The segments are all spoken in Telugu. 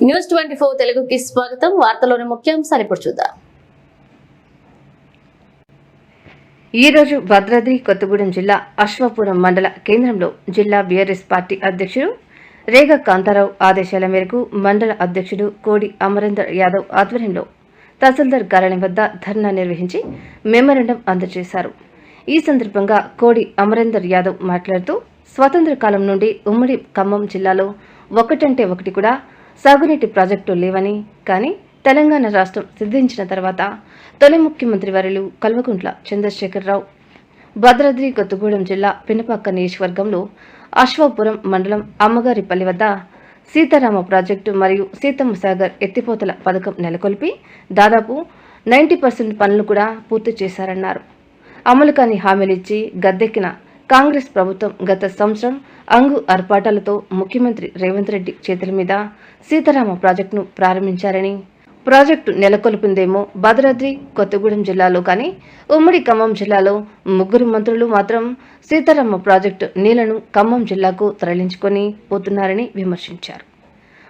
న్యూస్ ట్వంటీ ఫోర్ తెలుగుకి స్వాగతం. వార్తలోని ముఖ్యాంశాలు ఇప్పుడు చూద్దాం. ఈ రోజు భద్రాద్రి కొత్తగూడెం జిల్లా అశ్వపురం మండల కేంద్రంలో జిల్లా బీఆర్ఎస్ పార్టీ అధ్యక్షుడు రేగ కాంతారావు ఆదేశాల మేరకు మండల అధ్యక్షుడు కోడి అమరేందర్ యాదవ్ ఆధ్వర్యంలో తహసీల్దార్ కార్యాలయం వద్ద ధర్నా నిర్వహించి మెమరాండం అందజేశారు. ఈ సందర్భంగా కోడి అమరేందర్ యాదవ్ మాట్లాడుతూ స్వతంత్ర కాలం నుండి ఉమ్మడి ఖమ్మం జిల్లాలో ఒకటంటే ఒకటి కూడా సాగునీటి ప్రాజెక్టులు లేవని కానీ తెలంగాణ రాష్ట్రం సిద్ధించిన తర్వాత తొలి ముఖ్యమంత్రి వర్యులు కల్వకుంట్ల చంద్రశేఖరరావు. భద్రాద్రి కొత్తగూడెం జిల్లా పినపాక నియోజకవర్గంలో అశ్వాపురం మండలం అమ్మగారిపల్లి వద్ద సీతారామ ప్రాజెక్టు మరియు సీతమ్మ సాగర్ ఎత్తిపోతల పథకం నెలకొల్పి దాదాపు నైంటీ పర్సెంట్ పనులు కూడా పూర్తి చేశారన్నారు. అమలు కాని హామీలిచ్చి గద్దెక్కిన కాంగ్రెస్ ప్రభుత్వం గత సంవత్సరం అంగు అర్పాటాలతో ముఖ్యమంత్రి రేవంత్ రెడ్డి చేతుల మీద సీతారామ ప్రాజెక్టును ప్రారంభించారని. ప్రాజెక్టు నెలకొల్పిందేమో భద్రాద్రి కొత్తగూడెం జిల్లాలో కానీ ఉమ్మడి ఖమ్మం జిల్లాలో ముగ్గురు మంత్రులు మాత్రం సీతారామ ప్రాజెక్టు నీళ్ళను ఖమ్మం జిల్లాకు తరలించుకొని పోతున్నారని విమర్శించారు.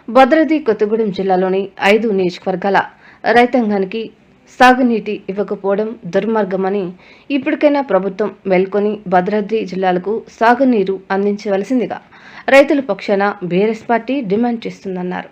భద్రాద్రి కొత్తగూడెం జిల్లాలోని ఐదు నియోజకవర్గాల రైతాంగానికి సాగునీటి ఇవ్వకపోవడం దుర్మార్గమని ఇప్పటికైనా ప్రభుత్వం మేల్కొని భద్రాద్రి జిల్లాలకు సాగునీరు అందించవలసిందిగా రైతుల పక్షాన బీఆర్ఎస్ పార్టీ డిమాండ్ చేస్తుందన్నారు.